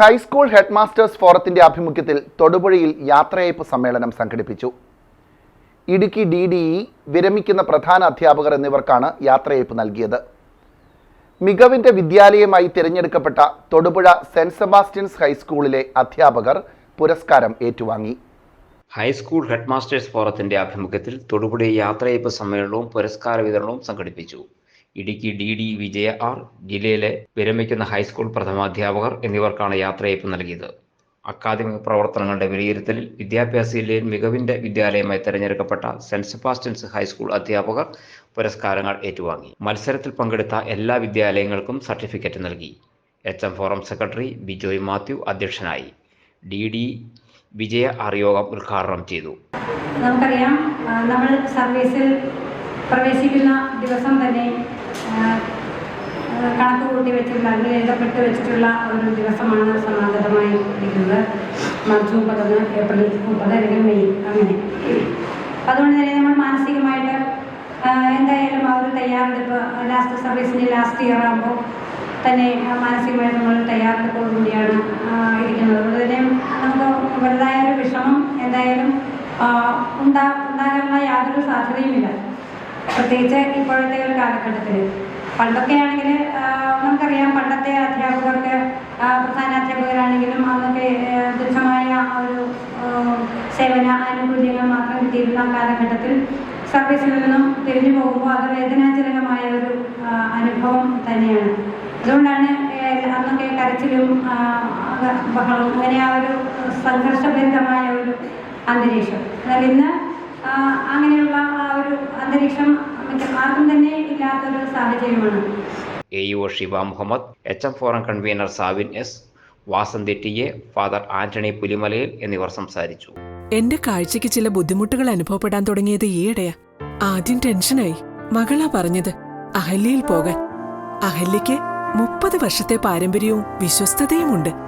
High school headmasters ഫോറത്തിന്റെ ആഭിമുഖ്യത്തിൽ തൊടുപുഴയിൽ യാത്രയയപ്പ് സമ്മേളനം സംഘടിപ്പിച്ചു. ഇടുക്കി ഡി ഡി ഇ വിരമിക്കുന്ന പ്രധാന അധ്യാപകർ എന്നിവർക്കാണ് യാത്രയയപ്പ് നൽകിയത്. മികവിന്റെ വിദ്യാലയമായി തിരഞ്ഞെടുക്കപ്പെട്ട തൊടുപുഴ സെന്റ് സെബാസ്റ്റ്യൻസ് ഹൈസ്കൂളിലെ അധ്യാപകർ പുരസ്കാരം ഏറ്റുവാങ്ങി. ഹൈസ്കൂൾ ഹെഡ്മാസ്റ്റേഴ്സ് ഫോറത്തിന്റെ ആഭിമുഖ്യത്തിൽ തൊടുപുഴ യാത്രയയപ്പ് സമ്മേളനവും പുരസ്കാര വിതരണവും സംഘടിപ്പിച്ചു. Idukki D D Vijaya R ജില്ലയിലെ വിരമിക്കുന്ന ഹൈസ്കൂൾ പ്രഥമാധ്യാപകർ എന്നിവർക്കാണ് യാത്രയയപ്പ് നൽകിയത്. അക്കാദമിക പ്രവർത്തനങ്ങളുടെ വിലയിരുത്തലിൽ വിദ്യാഭ്യാസ ജില്ലയിൽ മികവിന്റെ വിദ്യാലയമായി തെരഞ്ഞെടുക്കപ്പെട്ട സെന്റ് സെബാസ്റ്റ്യൻസ് ഹൈസ്കൂൾ അധ്യാപകർ പുരസ്കാരങ്ങൾ ഏറ്റുവാങ്ങി. മത്സരത്തിൽ പങ്കെടുത്ത എല്ലാ വിദ്യാലയങ്ങൾക്കും സർട്ടിഫിക്കറ്റ് നൽകി. H M forum secretary Bijoy Mathew അധ്യക്ഷനായി. ഡി ഡി വിജയ അറിയോഗം ഉദ്ഘാടനം ചെയ്തു. നമുക്കറിയാം നമ്മൾ സർവീസിൽ പ്രവേശിക്കുന്ന ദിവസം തന്നെ കണക്ക് കൂട്ടി വെച്ചിട്ടുള്ള അല്ലെങ്കിൽ എഴുതപ്പെട്ട് വെച്ചിട്ടുള്ള ഒരു ദിവസമാണ് സമാന്തരമായി ഇരിക്കുന്നത്. മാർച്ച് മുപ്പത്തൊന്ന് ഏപ്രിൽ മുപ്പത് അല്ലെങ്കിൽ മെയ് അങ്ങനെ. അതുകൊണ്ട് തന്നെ നമ്മൾ മാനസികമായിട്ട് എന്തായാലും ആ ഒരു തയ്യാറെടുപ്പ് ലാസ്റ്റ് സർവീസിന്റെ ലാസ്റ്റ് ഇയർ ആകുമ്പോൾ തന്നെ മാനസികമായിട്ട് നമ്മൾ തയ്യാറെടുപ്പോടു കൂടിയാണ് ഇരിക്കുന്നത്. അതുകൊണ്ട് തന്നെ നമുക്ക് വലുതായ ഒരു വിഷമം എന്തായാലും ഉണ്ടാ ഉണ്ടാകാനുള്ള യാതൊരു സാധ്യതയുമില്ല. പ്രത്യേകിച്ച് ഇപ്പോഴത്തെ ഒരു കാലഘട്ടത്തിൽ പണ്ടൊക്കെ ആണെങ്കിൽ നമുക്കറിയാം പണ്ടത്തെ അധ്യാപകർക്ക് പ്രധാന അധ്യാപകരാണെങ്കിലും അന്നൊക്കെ തുച്ഛമായ ഒരു സേവന ആനുകൂല്യങ്ങൾ മാത്രം കിട്ടിയിരുന്ന കാലഘട്ടത്തിൽ സർവീസിൽ നിന്നും തിരിഞ്ഞു പോകുമ്പോൾ അത് വേദനാജനകമായ ഒരു അനുഭവം തന്നെയാണ്. അതുകൊണ്ടാണ് അന്നൊക്കെ കരച്ചിലും ബഹളവും അങ്ങനെ ആ ഒരു സംഘർഷഭരിതമായ ഒരു അന്തരീക്ഷം. എന്നാൽ ഇന്ന് അങ്ങനെ അന്തരീക്ഷം മിക്ക ആർക്കും തന്നെ ഇല്ലാത്തൊരു സാഹചര്യമാണ്. A U Shiba Muhammad H M forum convener Savin S Vasanthi T A father Antony Pulimalayil എന്നിവർ സംസാരിച്ചു. എന്റെ കാഴ്ചയ്ക്ക് ചില ബുദ്ധിമുട്ടുകൾ അനുഭവപ്പെടാൻ തുടങ്ങിയത് ഈയിടെയാ. ആദ്യം ടെൻഷനായി. മകളാ പറഞ്ഞത് അഹല്യയിൽ പോകാൻ. അഹല്യയ്ക്ക് മുപ്പത് വർഷത്തെ പാരമ്പര്യവും വിശ്വസ്തതയുമുണ്ട്.